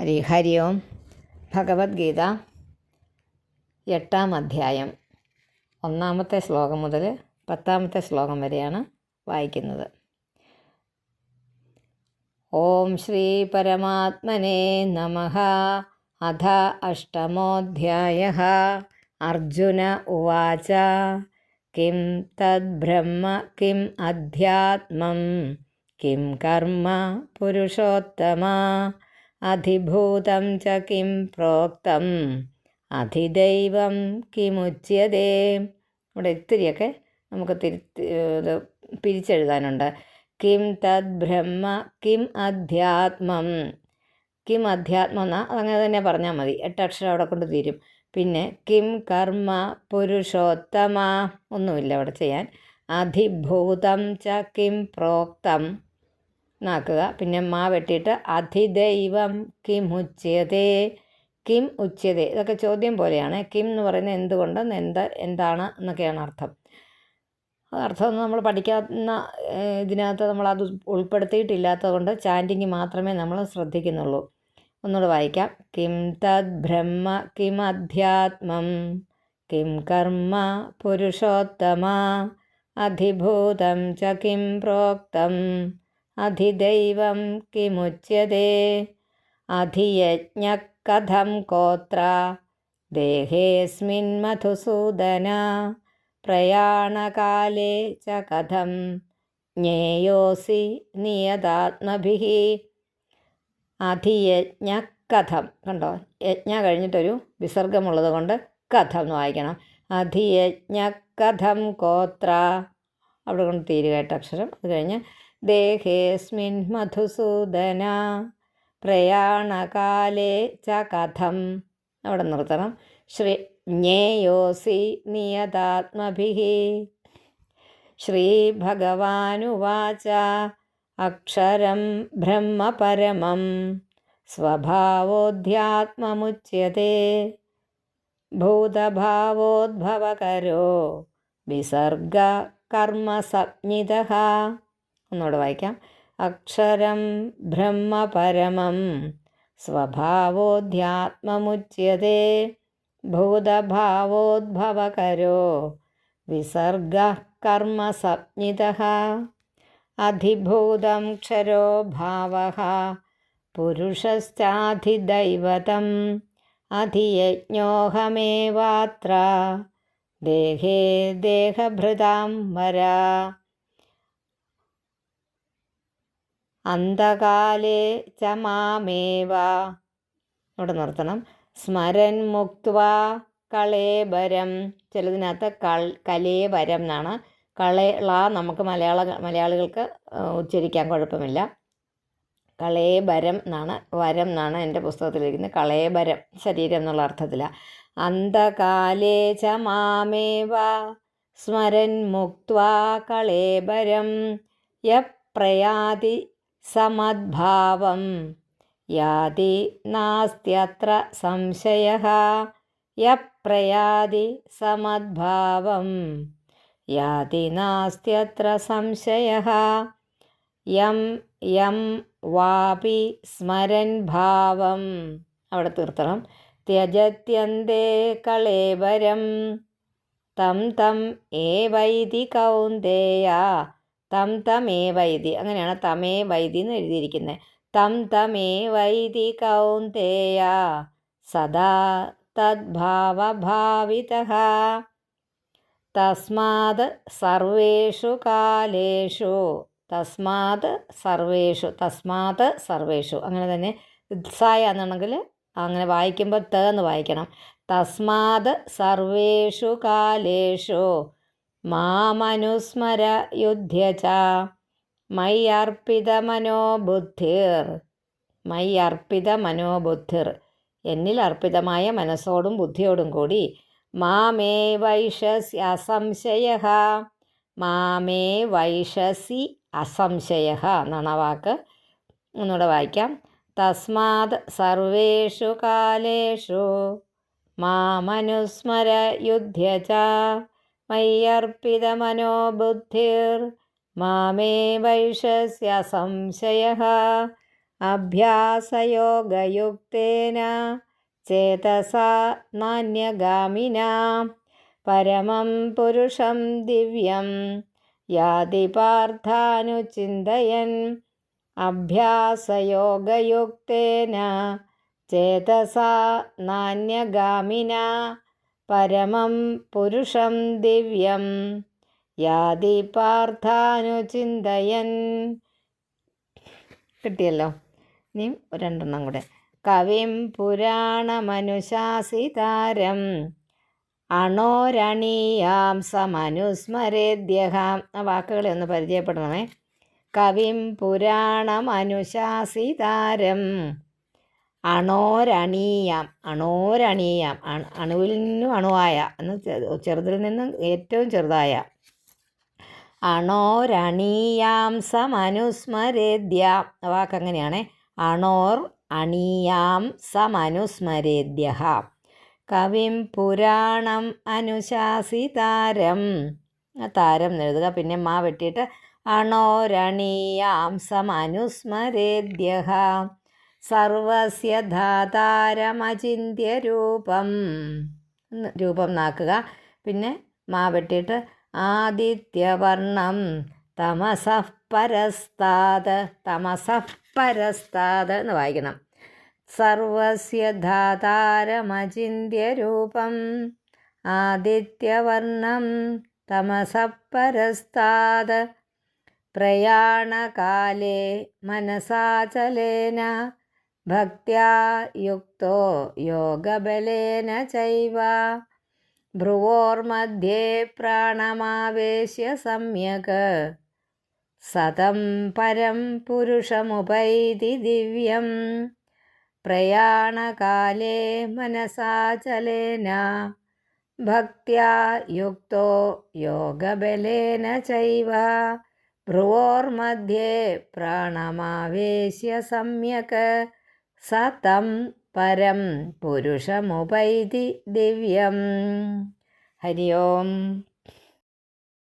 ഹരി ഹരി ഓം. ഭഗവത്ഗീത എട്ടാം അധ്യായം. ഒന്നാമത്തെ ശ്ലോകം മുതൽ പത്താമത്തെ ശ്ലോകം വരെയാണ് വായിക്കുന്നത്. ഓം ശ്രീ പരമാത്മനെ നമ. അധ അഷ്ടമോധ്യായ. അർജുന ഉവാച. കിം തദ്ബ്രഹ്മ കിം അധ്യാത്മം കിം കർമ്മ പുരുഷോത്തമ. അധിഭൂതം ച കിം പ്രോക്തം. അധിദൈവം കിമുച്യതേ. ഇവിടെ ഇത്തിരിയൊക്കെ നമുക്ക് തിരുത്തി ഇത് പിരിച്ചെഴുതാനുണ്ട്. കിം തദ് ബ്രഹ്മ കിം അധ്യാത്മം. കിം അധ്യാത്മം എന്നാൽ അതങ്ങനെ തന്നെ പറഞ്ഞാൽ മതി. എട്ട് അക്ഷരം അവിടെ കൊണ്ട് തീരും. പിന്നെ കിം കർമ്മ പുരുഷോത്തമ ഒന്നുമില്ല അവിടെ ചെയ്യാൻ. അധിഭൂതം ച കിം പ്രോക്തം. എന്നാക്കുക പിന്നെ മാ വെട്ടിയിട്ട് അധിദൈവം കിം ഉച്യതേ കിം ഉച്യതേ ഇതൊക്കെ ചോദ്യം പോലെയാണ്. കിം എന്ന് പറയുന്നത് എന്തുകൊണ്ട് എന്ത് എന്താണ് എന്നൊക്കെയാണ് അർത്ഥം. അർത്ഥം നമ്മൾ പഠിക്കാത്ത ഇതിനകത്ത് നമ്മൾ അത് ഉൾപ്പെടുത്തിയിട്ടില്ലാത്തത് കൊണ്ട് ചാന്റിങ് മാത്രമേ നമ്മൾ ശ്രദ്ധിക്കുന്നുള്ളൂ. ഒന്നുകൂടെ വായിക്കാം. കിം തദ് ബ്രഹ്മ കിം അധ്യാത്മം കിം കർമ്മ പുരുഷോത്തമ അധിഭൂതം ച കിം പ്രോക്തം അധിദൈവം കിമുച്യതേ. അധിയജ്ഞ കഥം കോത്ര. ദേഹേസ്മിൻ മധുസൂദന. പ്രയാണകാലേ ച കഥം. ജ്ഞേയോസി നിയതാത്മഭിഹ അധിയജ്ഞ കഥം കണ്ടോ? യജ്ഞ കഴിഞ്ഞിട്ടൊരു വിസർഗമുള്ളത് കൊണ്ട് കഥം എന്ന് വായിക്കണം. അധിയജ്ഞ കഥം കോത്ര. അവിടെ കൊണ്ട് തീരുകയായിട്ട് അക്ഷരം. അത് കഴിഞ്ഞ് ദേഹേസ്മിൻ മധുസൂദന പ്രയാണകാലേ ച കഥം. അവിടെ നിർത്തണം. ശ്രീ ജ്ഞേയോസി നിയതാത്മഭിः. ശ്രീഭഗവാനുവാച അക്ഷരം ബ്രഹ്മപരമം. സ്വഭാവോധ്യാത്മമുച്യത്തെ ഭൂതഭാവോദ്ഭവകരോ. വിസർഗ കർമ്മസപ്ഞിത ഒന്നുകൂടെ വായിക്കാം. അക്ഷരം ബ്രഹ്മപരമം സ്വഭാവോധ്യാത്മമുച്യതേ ഭൂതഭാവോദ്ഭവകരോ വിസർഗ കർമ്മസപ്ഞിത അധിഭൂതം ക്ഷരോ ഭാവ പുരുഷശ്ചാധിദൈവതം അധിയജ്ഞോഹമേവാത്ര ദേഹേ ദേഹഭൃതാം വരാ. അന്ധകാലേ ച മാമേവ. ഇവിടെ നിർത്തണം. സ്മരൻ മുക്വാ കളേബരം. ചിലതിനകത്ത് കൾ കലേബരം എന്നാണ്. കളേള നമുക്ക് മലയാള മലയാളികൾക്ക് ഉച്ചരിക്കാൻ കുഴപ്പമില്ല. കളേബരം എന്നാണ് വരം എന്നാണ് എന്റെ പുസ്തകത്തിലിരിക്കുന്നത്. കളേബരം ശരീരം എന്നുള്ള അർത്ഥത്തിലാണ് അന്ധകാലേ ച മാമേവ. സ്മരൻ മുക്വാ കളേബരം. യപ്രയാതി സമദ്ഭാവം. യാതി നാസ്ത്യത്ര സംശയ. യപ്രയാതി സമദ്ഭാവം. യാതി നാസ്ത്യത്ര സംശയ. യം യം വാപി സ്മരൻ ഭാവം. അവിടെ തീർത്തണം. ത്യജത്യന്തേ കളേബരം തം തം ഏവൈതി കൗന്ദേയ. തം തമേ വൈദി. അങ്ങനെയാണ് തമേ വൈദി എന്ന് എഴുതിയിരിക്കുന്നത് തം തമേ വൈദി കൗന്ദേയ സദാ തദ്ഭാവഭാവിത. തസ്മാത് സർവേഷു കാലേഷു. തസ്മാത് സർവേഷു. തസ്മാത് സർവേഷു. അങ്ങനെ തന്നെ സായ എന്നുണ്ടെങ്കിൽ അങ്ങനെ വായിക്കുമ്പോൾ ത വായിക്കണം. തസ്മാത് സർവേഷു കാലേഷു. മാമനുസ്മര യുദ്ധ്യ ച മൈ അർപ്പിത മനോബുദ്ധിർ മയ്യർപ്പിത മനോബുദ്ധിർ എന്നിൽ അർപ്പിതമായ മനസ്സോടും ബുദ്ധിയോടും കൂടി മാമേ വൈഷസി അസംശയ മാമേ വൈഷസി അസംശയ എന്നാണ് ആ വാക്ക്. ഒന്നുകൂടെ വായിക്കാം. തസ്മാത് സർവേഷു കാലേഷു. മാമനുസ്മര യുദ്ധ്യ ച മയ്യർപ്പിതമനോബുദ്ധിർ മാമേ വൈഷസ്യ സംശയ അഭ്യാസയോഗയുക്തേന ചേതസാ നാന്യഗാമിന പരമം പുരുഷം ദിവ്യം യാതി പാർത്ഥാനുചിന്തയൻ അഭ്യാസയോഗയുക്തേന ചേതസാ നാന്യഗാമിന പരമം പുരുഷം ദിവ്യം. യാതി പാർത്ഥാനുചിന്തയൻ കിട്ടിയല്ലോ? ഇനി രണ്ടെണ്ണം കൂടെ. കവിം പുരാണമനുശാസിതാരം. അണോരണീയാം സമനുസ്മരേദ്യഹാം. ആ വാക്കുകളെ ഒന്ന് പരിചയപ്പെടണമേ. കവിം പുരാണമനുശാസിതാരം. അണോരണീയാം. അണോരണീയാം. അണുവിൽ നിന്നും അണുവായ എന്ന് ചെറുതിൽ നിന്നും ഏറ്റവും ചെറുതായ. അണോരണീയാം സമനുസ്മരേദ്യ. വാക്കങ്ങനെയാണേ അണോർ അണീയാം സമനുസ്മരേദ്യ കവിം പുരാണം അനുശാസിതാരം. താരം എഴുതുക. പിന്നെ മാ വെട്ടിയിട്ട് അണോരണീയാം സമനുസ്മരേദ്യ സർവസ്യ ധാതാരമചിന്യ രൂപം നാക്കുക. പിന്നെ മാ വെട്ടിയിട്ട് ആദിത്യവർണം തമസഃ പരസ്താത് പരസ്താത് എന്ന് വായിക്കണം. സർവസ്യ ധാതാരമചിന്യരൂപം ആദിത്യവർണം തമസഃ പരസ്താത് പ്രയാണകാലേ മനസാചലേന भक्त्या युक्तो योगबलेन चैव। भ्रुवोर्मध्ये प्राणमावेश्य सम्यक्। सतं परं पुरुषमुपैति दिव्यं। प्रयाणकाले मनसाचलेन भक्त्या युक्तो योगबलेन चैव। भ्रुवोर्मध्ये प्राणमावेश्य सम्यक्। സതം പരം പുരുഷമുപൈതി ദിവ്യം. ഹരി ഓം.